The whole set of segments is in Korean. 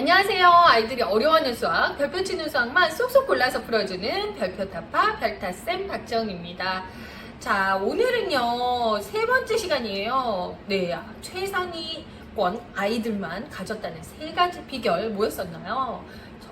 안녕하세요. 아이들이 어려워하는 수학, 별표 치는 수학만 쏙쏙 골라서 풀어주는 별표타파 별타쌤 박정입니다. 자, 오늘은요, 세 번째 시간이에요. 네, 최상위권 아이들만 가졌다는 세 가지 비결 뭐였었나요?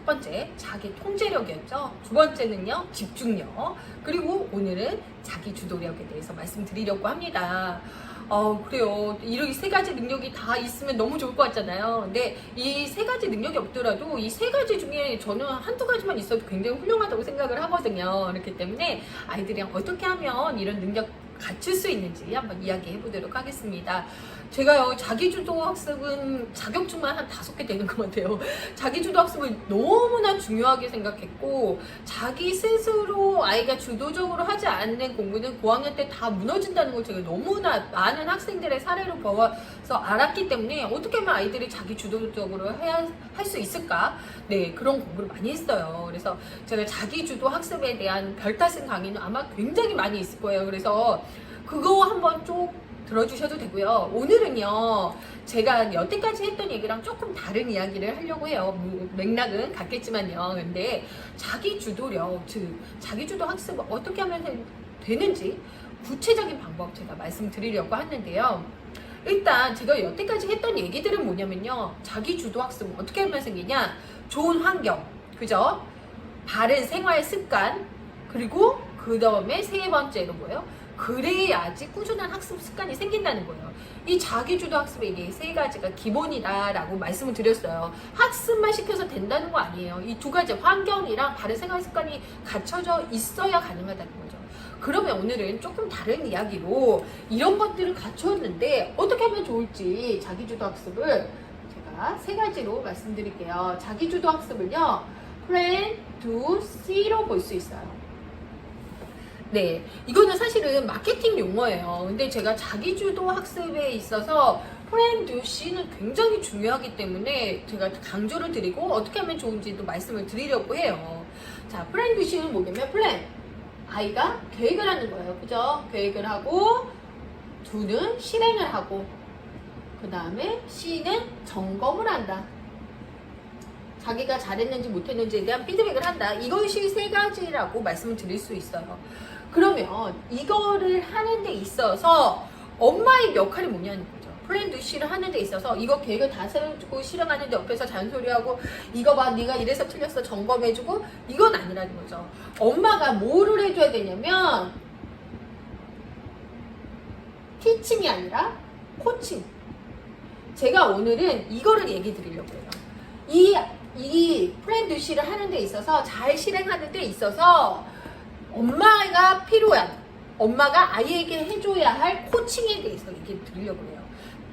첫 번째, 자기 통제력이었죠. 두 번째는요, 집중력. 그리고 오늘은 자기 주도력에 대해서 말씀드리려고 합니다. 어, 그래요. 이렇게 세 가지 능력이 다 있으면 너무 좋을 것 같잖아요. 근데 이 세 가지 능력이 없더라도 이 세 가지 중에 저는 한두 가지만 있어도 굉장히 훌륭하다고 생각을 하거든요. 그렇기 때문에 아이들이랑 어떻게 하면 이런 능력 갖출 수 있는지 한번 이야기해 보도록 하겠습니다. 제가요, 자기주도 학습은 자격증만 한 다섯 개 되는 것 같아요. 자기주도 학습을 너무나 중요하게 생각했고, 자기 스스로 아이가 주도적으로 하지 않는 공부는 고학년 때 다 무너진다는 걸 제가 너무나 많은 학생들의 사례로 보아서 알았기 때문에 어떻게 하면 아이들이 자기 주도적으로 해야 할 수 있을까? 네, 그런 공부를 많이 했어요. 그래서 제가 자기 주도 학습에 대한 별다른 강의는 아마 굉장히 많이 있을 거예요. 그래서 그거 한번 쭉 들어주셔도 되고요. 오늘은요, 제가 여태까지 했던 얘기랑 조금 다른 이야기를 하려고 해요. 뭐, 맥락은 같겠지만요. 근데 자기 주도력, 즉, 자기 주도 학습을 어떻게 하면 되- 되는지 구체적인 방법 제가 말씀드리려고 하는데요. 일단 제가 여태까지 했던 얘기들은 뭐냐면요. 자기 주도 학습은 어떻게 하면 생기냐? 좋은 환경, 그죠? 바른 생활 습관, 그리고 그 다음에 세 번째로 뭐예요? 그래야지 꾸준한 학습 습관이 생긴다는 거예요. 이 자기주도 학습의 이게 세 가지가 기본이다라고 말씀을 드렸어요. 학습만 시켜서 된다는 거 아니에요. 이 두 가지 환경이랑 바른 생활 습관이 갖춰져 있어야 가능하다는 거죠. 그러면 오늘은 조금 다른 이야기로 이런 것들을 갖췄는데 어떻게 하면 좋을지 자기주도 학습을 제가 세 가지로 말씀드릴게요. 자기주도 학습을요. 플랜, 두, C로 볼 수 있어요. 네, 이거는 사실은 마케팅 용어예요. 근데 제가 자기주도 학습에 있어서 프렌드 C는 굉장히 중요하기 때문에 제가 강조를 드리고 어떻게 하면 좋은지도 말씀을 드리려고 해요. 자, 프렌드 C는 뭐냐면 플랜. 아이가 계획을 하는 거예요. 그죠? 계획을 하고, 두는 실행을 하고, 그 다음에 C는 점검을 한다. 자기가 잘했는지 못했는지에 대한 피드백을 한다. 이것이 세 가지라고 말씀을 드릴 수 있어요. 그러면 이거를 하는 데 있어서 엄마의 역할이 뭐냐는 거죠. 플랜드 C를 하는 데 있어서 이거 계획을 다 세워주고 실행하는데 옆에서 잔소리하고 이거 봐 네가 이래서 틀렸어 점검해주고 이건 아니라는 거죠. 엄마가 뭐를 해줘야 되냐면 티칭이 아니라 코칭. 제가 오늘은 이거를 얘기 드리려고 해요. 이, 이 프렌드 C를 하는 데 있어서 잘 실행하는 데 있어서 엄마가 필요한 엄마가 아이에게 해줘야 할 코칭에 대해서 얘기 드리려고 해요.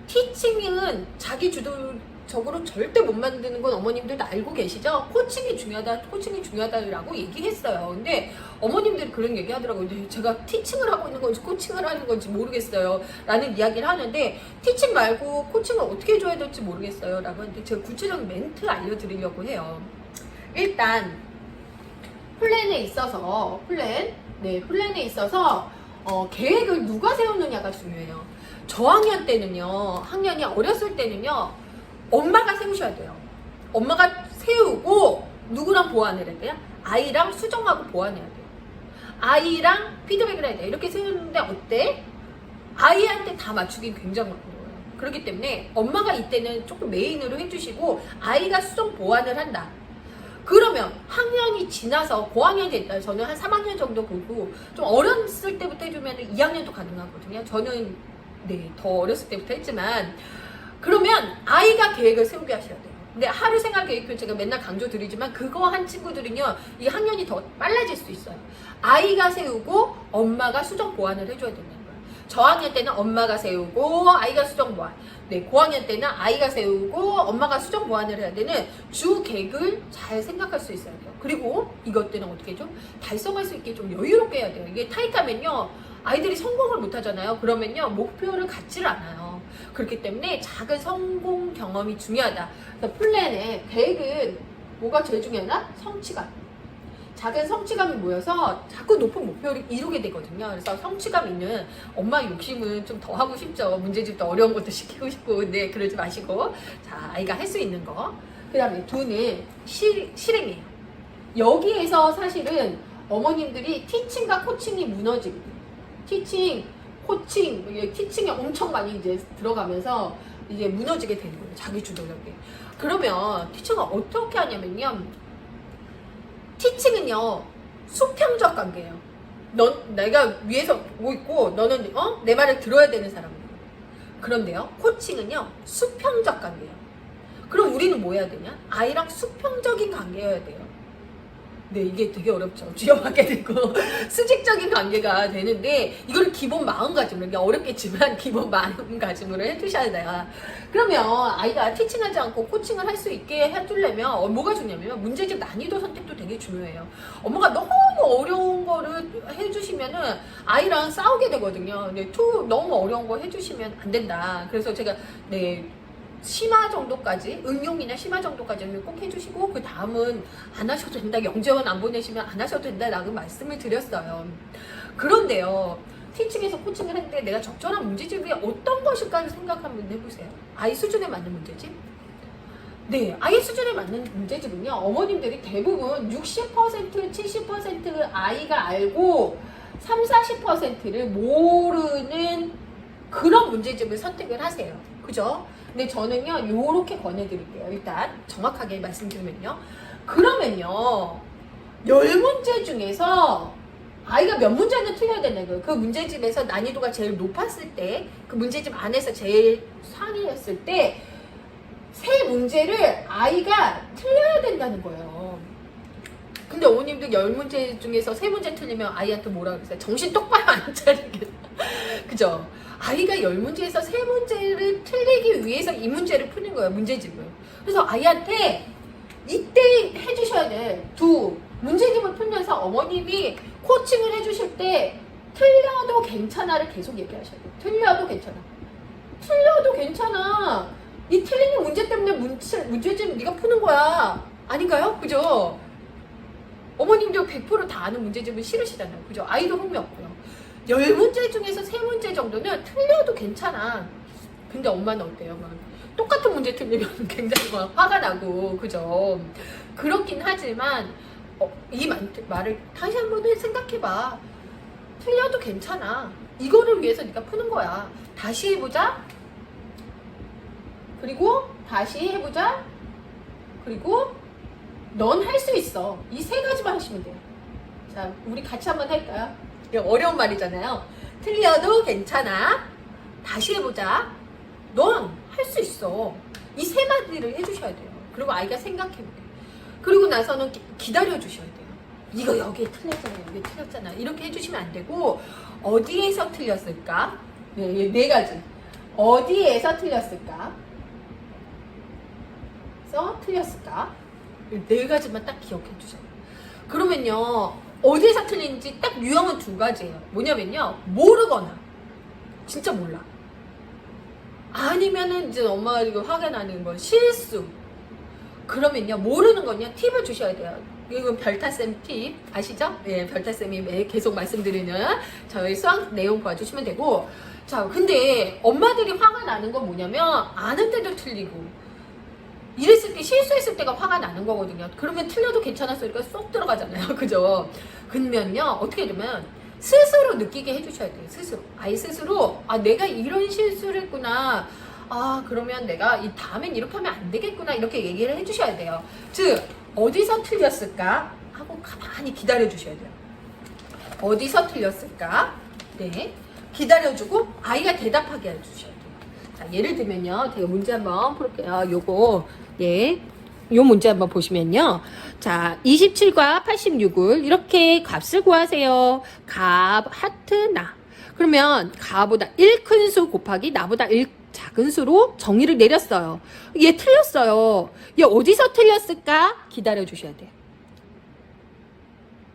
티칭은 자기 주도적으로 절대 못 만드는 건 어머님들도 알고 계시죠? 코칭이 중요하다, 코칭이 중요하다라고 얘기했어요. 근데 어머님들이 그런 얘기 하더라고요. 근데 제가 티칭을 하고 있는 건지 코칭을 하는 건지 모르겠어요. 라는 이야기를 하는데 티칭 말고 코칭을 어떻게 해줘야 될지 모르겠어요. 라고 하는데 제가 구체적인 멘트 알려드리려고 해요. 일단 플랜에 있어서 플랜 네 플랜에 있어서 어, 계획을 누가 세우느냐가 중요해요. 저학년 때는요 학년이 어렸을 때는요 엄마가 세우셔야 돼요. 엄마가 세우고 누구랑 보완을 해야 돼요? 아이랑 수정하고 보완해야 돼요. 아이랑 피드백을 해야 돼요. 이렇게 세우는데 어때? 아이한테 다 맞추긴 굉장히 어려워요. 그렇기 때문에 엄마가 이때는 조금 메인으로 해주시고 아이가 수정 보완을 한다. 그러면 학년이 지나서 고학년이 됐다. 저는 한 3학년 정도 보고 좀 어렸을 때부터 해주면 2학년도 가능하거든요. 저는 네, 더 어렸을 때부터 했지만 그러면 아이가 계획을 세우게 하셔야 돼요. 근데 하루 생활 계획표 제가 맨날 강조 드리지만 그거 한 친구들은요 이 학년이 더 빨라질 수 있어요. 아이가 세우고 엄마가 수정 보완을 해줘야 거예요. 저학년 때는 엄마가 세우고 아이가 수정 보완. 네, 고학년 때는 아이가 세우고 엄마가 수정 보완을 해야 되는 주 계획을 잘 생각할 수 있어야 돼요. 그리고 이것들은 어떻게 좀 달성할 수 있게 좀 여유롭게 해야 돼요. 이게 타이트하면요 아이들이 성공을 못 하잖아요. 그러면요 목표를 갖지를 않아요. 그렇기 때문에 작은 성공 경험이 중요하다. 그래서 플랜에 계획은 뭐가 제일 중요하나? 성취감. 작은 성취감이 모여서 자꾸 높은 목표를 이루게 되거든요. 그래서 성취감 있는 엄마 욕심은 좀 더 하고 싶죠. 문제집도 어려운 것도 시키고 싶고, 근데 그러지 마시고, 자, 아이가 할 수 있는 거. 그그 다음에 두는 실, 실행이에요. 여기에서 사실은 어머님들이 티칭과 코칭이 무너지거든요. 티칭, 코칭, 티칭에 엄청 많이 이제 들어가면서 이제 무너지게 되는 거예요. 자기 주도력이. 그러면 티칭을 어떻게 하냐면요. 티칭은요, 수평적 관계예요. 넌, 내가 위에서 보고 있고, 너는, 어? 내 말을 들어야 되는 사람이에요. 그런데요, 코칭은요, 수평적 관계예요. 그럼 우리는 뭐 해야 되냐? 아이랑 수평적인 관계여야 돼요. 네, 이게 되게 어렵죠. 쥐어맞게 되고 수직적인 관계가 되는데 이걸 기본 마음가짐으로 이게 어렵겠지만 기본 마음가짐으로 해주셔야 돼요. 그러면 아이가 티칭하지 않고 코칭을 할 수 있게 해주려면 어, 뭐가 중요하냐면 문제집 난이도 선택도 되게 중요해요. 엄마가 너무 어려운 거를 해주시면은 아이랑 싸우게 되거든요. 네, 투 너무 어려운 거 해주시면 안 된다. 그래서 제가 네. 심화 정도까지 응용이나 심화 정도까지는 꼭 해주시고 그 다음은 안 하셔도 된다 영재원 안 보내시면 안 하셔도 된다라고 말씀을 드렸어요. 그런데요 티칭에서 코칭을 했는데 내가 적절한 문제집이 어떤 것일까 생각 한번 해보세요. 아이 수준에 맞는 문제집? 네 아이 수준에 맞는 문제집은요 어머님들이 대부분 60% 70% 아이가 알고 3, 40%를 모르는 그런 문제집을 선택을 하세요 그죠? 근데 저는요, 요렇게 권해드릴게요. 일단, 정확하게 말씀드리면요. 그러면요, 열 문제 중에서 아이가 몇 문제는 틀려야 거예요. 그 문제집에서 난이도가 제일 높았을 때, 그 문제집 안에서 제일 상위였을 때, 세 문제를 아이가 틀려야 된다는 거예요. 근데 어머님들 열 문제 중에서 세 문제 틀리면 아이한테 뭐라 그러세요? 정신 똑바로 안 차리겠다. 그죠? 아이가 열 문제에서 세 문제를 틀리기 위해서 이 문제를 푸는 거예요, 문제집을. 그래서 아이한테 이때 해주셔야 돼. 두, 문제집을 풀면서 어머님이 코칭을 해주실 때 틀려도 괜찮아를 계속 얘기하셔야 돼요. 틀려도 괜찮아. 틀려도 괜찮아. 이 틀리는 문제 때문에 문제, 문제집 네가 푸는 거야. 아닌가요? 그죠? 어머님도 100%다 아는 문제집은 싫으시잖아요. 그죠? 아이도 흥미 없고요. 열 문제 중에서 세 문제 정도는 틀려도 괜찮아. 근데 엄마는 어때요? 막 똑같은 문제 틀리면 굉장히 막 화가 나고, 그죠? 그렇긴 하지만, 어, 이 말, 말을 다시 한번 생각해봐. 틀려도 괜찮아. 이거를 위해서 네가 푸는 거야. 다시 해보자. 그리고 다시 해보자. 그리고 넌 할 수 있어. 이 세 가지만 하시면 돼요. 자, 우리 같이 한번 할까요? 이게 어려운 말이잖아요. 틀려도 괜찮아. 다시 해보자. 넌 할 수 있어. 이 세 마디를 해주셔야 돼요. 그리고 아이가 생각해보게. 그리고 나서는 기- 기다려주셔야 돼요. 이거 여기에 틀렸잖아, 여기에 틀렸잖아. 이렇게 해주시면 안 되고, 어디에서 틀렸을까? 네, 이네 가지. 어디에서 틀렸을까? 서 틀렸을까? 이네 가지만 딱 기억해 주세요. 그러면요, 어디에서 틀린지 딱 유형은 두 가지예요. 뭐냐면요, 모르거나, 진짜 몰라. 아니면은 이제 엄마가 화가 나는 건 실수. 그러면요, 모르는 건요, 팁을 주셔야 돼요. 이건 별타쌤 팁 아시죠? 네, 별타쌤이 매- 계속 말씀드리는 저희 수학 내용 봐주시면 되고. 자, 근데 엄마들이 화가 나는 건 뭐냐면, 아는데도 틀리고, 이랬을 때 실수했을 때가 화가 나는 거거든요. 그러면 틀려도 괜찮아 소리가 쏙 들어가잖아요. 그죠? 그러면요, 어떻게 되면 스스로 느끼게 해주셔야 돼요. 스스로. 아이 스스로, 아, 내가 이런 실수를 했구나. 아, 그러면 내가 이 다음엔 이렇게 하면 안 되겠구나. 이렇게 얘기를 해주셔야 돼요. 즉, 어디서 틀렸을까? 하고 가만히 기다려 주셔야 돼요. 어디서 틀렸을까? 네. 기다려주고 아이가 대답하게 해주셔야 돼요. 자, 예를 들면요. 제가 문제 한번 풀게요. 요거, 예. 요 문제 한번 보시면요. 자, 27과 86을 이렇게 값을 구하세요. 값, 하트, 나. 그러면 가보다 1큰 수 곱하기 나보다 1 작은 수로 정의를 내렸어요. 얘 틀렸어요. 얘 어디서 틀렸을까? 기다려 주셔야 돼요.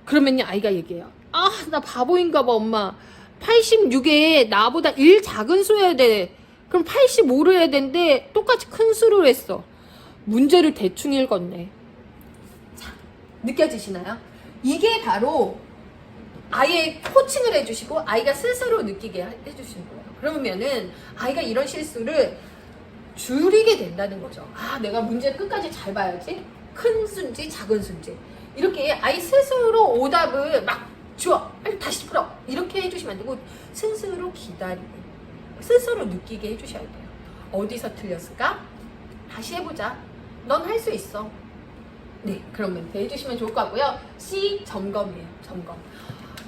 그러면요, 아이가 얘기해요. 아, 나 바보인가 봐, 엄마. 86에 나보다 1 작은 수여야 돼. 그럼 85를 해야 되는데 똑같이 큰 수를 했어. 문제를 대충 읽었네. 자, 느껴지시나요? 이게 바로 아예 코칭을 해주시고 아이가 스스로 느끼게 해- 해주시는 거예요. 그러면은 아이가 이런 실수를 줄이게 된다는 거죠. 아, 내가 문제 끝까지 잘 봐야지. 큰 순지, 작은 순지. 이렇게 아이 스스로 오답을 막 줘. 빨리 다시 풀어. 이렇게 해주시면 안 되고, 스스로 기다리고, 스스로 느끼게 해주셔야 돼요. 어디서 틀렸을까? 다시 해보자. 넌 할 수 있어. 네, 그런 멘트 해주시면 좋을 것 같고요. C 점검이에요. 점검.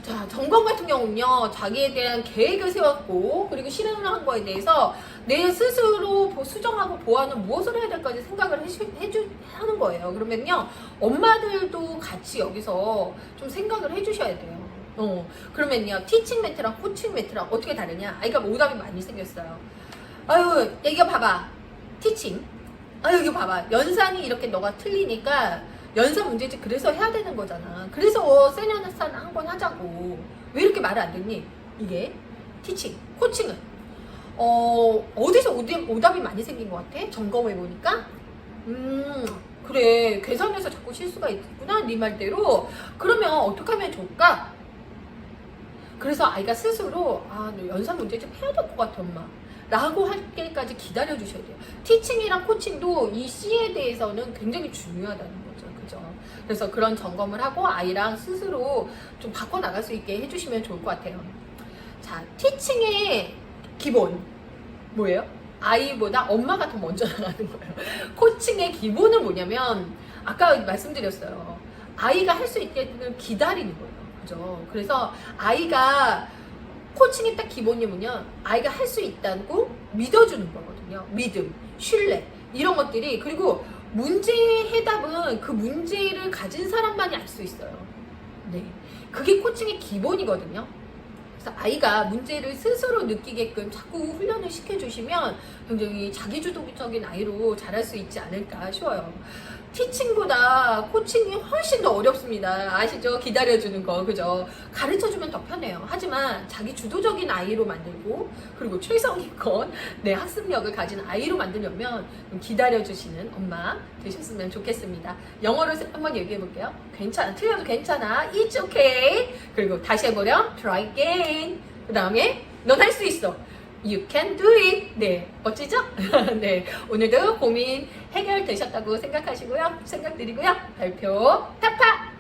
자, 점검 같은 경우는요, 자기에 대한 계획을 세웠고, 그리고 실행을 한 거에 대해서 내 스스로 보- 수정하고 보완은 무엇을 해야 될까지 생각을 해주, 해주, 하는 거예요. 그러면요, 엄마들도 같이 여기서 좀 생각을 해주셔야 돼요. 어, 그러면요, 티칭 매트랑 코칭 매트랑 어떻게 다르냐? 아이가 오답이 많이 생겼어요. 아유, 이거 봐봐. 티칭. 아, 여기 봐봐. 연산이 이렇게 너가 틀리니까 연산 문제집 그래서 해야 되는 거잖아. 그래서 세뇨산 한 번 하자고. 왜 이렇게 말을 안 듣니? 이게 티칭, 코칭은 어 어디서 오답, 오답이 많이 생긴 것 같아? 점검해 보니까 음 그래 계산에서 자꾸 실수가 있구나 네 말대로 그러면 어떻게 하면 좋을까? 그래서 아이가 스스로 아, 너 연산 문제 좀 해야 될 것 같아 엄마 라고 할 때까지 기다려 주셔야 돼요. 티칭이랑 코칭도 이 C에 대해서는 굉장히 중요하다는 거죠. 그죠? 그래서 그런 점검을 하고 아이랑 스스로 좀 바꿔 나갈 수 있게 해 주시면 좋을 것 같아요. 자 티칭의 기본 뭐예요? 아이보다 엄마가 더 먼저 나가는 거예요. 코칭의 기본은 뭐냐면 아까 말씀드렸어요. 아이가 할 수 있게는 기다리는 거예요. 그죠? 그래서 아이가 코칭이 딱 기본이 뭐냐 아이가 할 수 있다고 믿어주는 거거든요. 믿음 신뢰 이런 것들이. 그리고 문제의 해답은 그 문제를 가진 사람만이 알 수 있어요. 네. 그게 코칭의 기본이거든요. 그래서 아이가 문제를 스스로 느끼게끔 자꾸 훈련을 시켜주시면 굉장히 자기주도적인 아이로 자랄 수 있지 않을까 싶어요. 티칭보다 코칭이 훨씬 더 어렵습니다. 아시죠? 기다려주는 거, 그죠? 가르쳐주면 더 편해요. 하지만 자기 주도적인 아이로 만들고, 그리고 최성의껏 내 학습력을 가진 아이로 만들려면 좀 기다려주시는 엄마 되셨으면 좋겠습니다. 영어로 한번 얘기해 볼게요. 괜찮아. 틀려도 괜찮아. It's okay. 그리고 다시 해보렴. Try again. 그 다음에 넌 할 수 있어. You can do it. 네, 멋지죠? 네, 오늘도 고민 해결되셨다고 생각하시고요. 생각드리고요. 발표 타파!